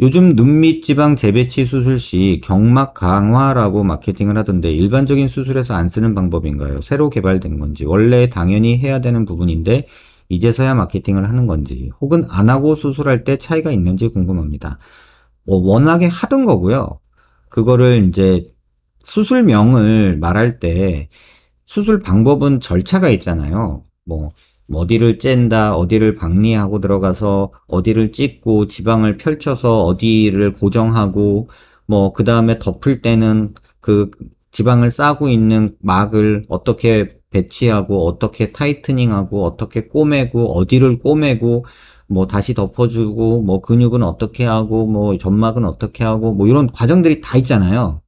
요즘 눈밑 지방 재배치 수술 시 경막 강화라고 마케팅을 하던데 일반적인 수술에서 안 쓰는 방법인가요? 새로 개발된 건지, 원래 당연히 해야 되는 부분인데 이제서야 마케팅을 하는 건지, 혹은 안 하고 수술할 때 차이가 있는지 궁금합니다. 어, 워낙에 하던 거고요. 그거를 이제 수술명을 말할 때 수술 방법은 절차가 있잖아요. 뭐 어디를 짠다, 어디를 박리하고 들어가서 어디를 찍고 지방을 펼쳐서 어디를 고정하고 뭐 그 다음에 덮을 때는 그 지방을 싸고 있는 막을 어떻게 배치하고 어떻게 타이트닝하고 어떻게 꼬매고 어디를 꼬매고 뭐 다시 덮어주고 뭐 근육은 어떻게 하고 뭐 점막은 어떻게 하고 뭐 이런 과정들이 다 있잖아요.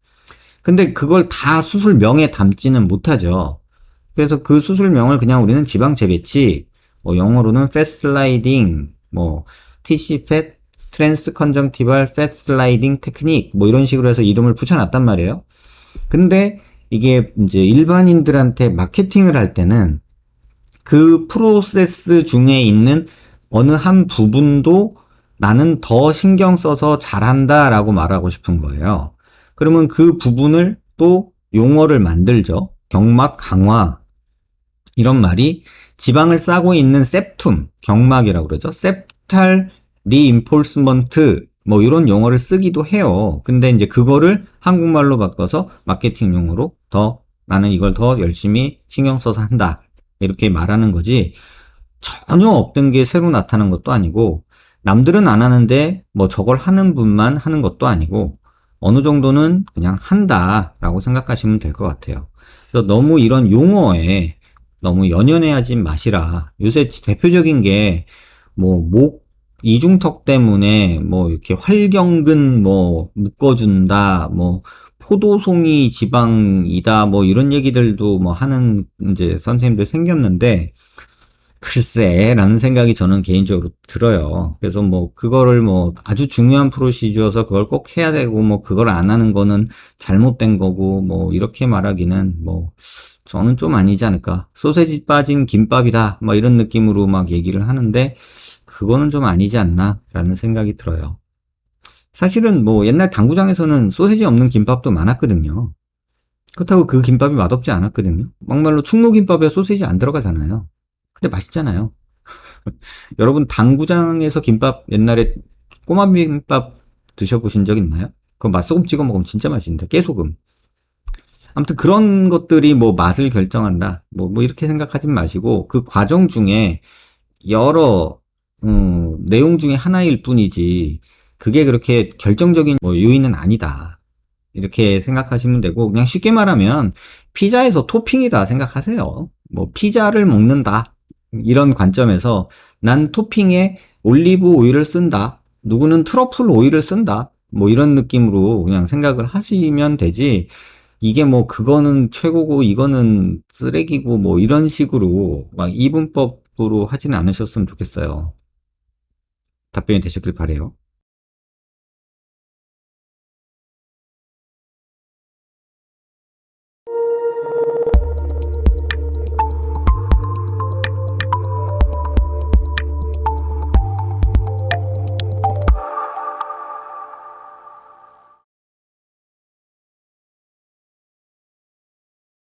근데 그걸 다 수술명에 담지는 못하죠. 그래서 그 수술명을 그냥 우리는 지방 재배치, 뭐 영어로는 fat sliding, 뭐 TC fat transconjunctival fat sliding technique 뭐 이런 식으로 해서 이름을 붙여놨단 말이에요. 근데 이게 이제 일반인들한테 마케팅을 할 때는 그 프로세스 중에 있는 어느 한 부분도 나는 더 신경 써서 잘한다 라고 말하고 싶은 거예요. 그러면 그 부분을 또 용어를 만들죠. 경막 강화. 이런 말이 지방을 싸고 있는 septum, 경막이라고 그러죠. septal reinforcement, 뭐 이런 용어를 쓰기도 해요. 근데 이제 그거를 한국말로 바꿔서 마케팅 용어로 더 나는 이걸 더 열심히 신경 써서 한다. 이렇게 말하는 거지. 전혀 없던 게 새로 나타난 것도 아니고, 남들은 안 하는데 뭐 저걸 하는 분만 하는 것도 아니고, 어느 정도는 그냥 한다라고 생각하시면 될 것 같아요. 그래서 너무 이런 용어에 너무 연연해하지 마시라. 요새 대표적인 게 뭐 목 이중턱 때문에 뭐 이렇게 활경근 뭐 묶어준다, 뭐 포도송이 지방이다, 뭐 이런 얘기들도 뭐 하는 이제 선생님들 생겼는데 글쎄, 라는 생각이 저는 개인적으로 들어요. 그래서 뭐, 그거를 뭐, 아주 중요한 프로시저여서 그걸 꼭 해야 되고, 뭐, 그걸 안 하는 거는 잘못된 거고, 뭐, 이렇게 말하기는 뭐, 저는 좀 아니지 않을까. 소세지 빠진 김밥이다. 뭐, 이런 느낌으로 막 얘기를 하는데, 그거는 좀 아니지 않나, 라는 생각이 들어요. 사실은 뭐, 옛날 당구장에서는 소세지 없는 김밥도 많았거든요. 그렇다고 그 김밥이 맛없지 않았거든요. 막말로 충무김밥에 소세지 안 들어가잖아요. 근데 맛있잖아요. 여러분 당구장에서 김밥 옛날에 꼬마 김밥 드셔보신 적 있나요? 그 맛소금 찍어 먹으면 진짜 맛있는데 깨소금. 아무튼 그런 것들이 뭐 맛을 결정한다. 뭐, 뭐 이렇게 생각하지 마시고 그 과정 중에 여러 음, 내용 중에 하나일 뿐이지 그게 그렇게 결정적인 뭐 요인은 아니다. 이렇게 생각하시면 되고 그냥 쉽게 말하면 피자에서 토핑이다 생각하세요. 뭐 피자를 먹는다. 이런 관점에서 난 토핑에 올리브 오일을 쓴다. 누구는 트러플 오일을 쓴다. 뭐 이런 느낌으로 그냥 생각을 하시면 되지. 이게 뭐 그거는 최고고 이거는 쓰레기고 뭐 이런 식으로 막 이분법으로 하지는 않으셨으면 좋겠어요. 답변이 되셨길 바래요.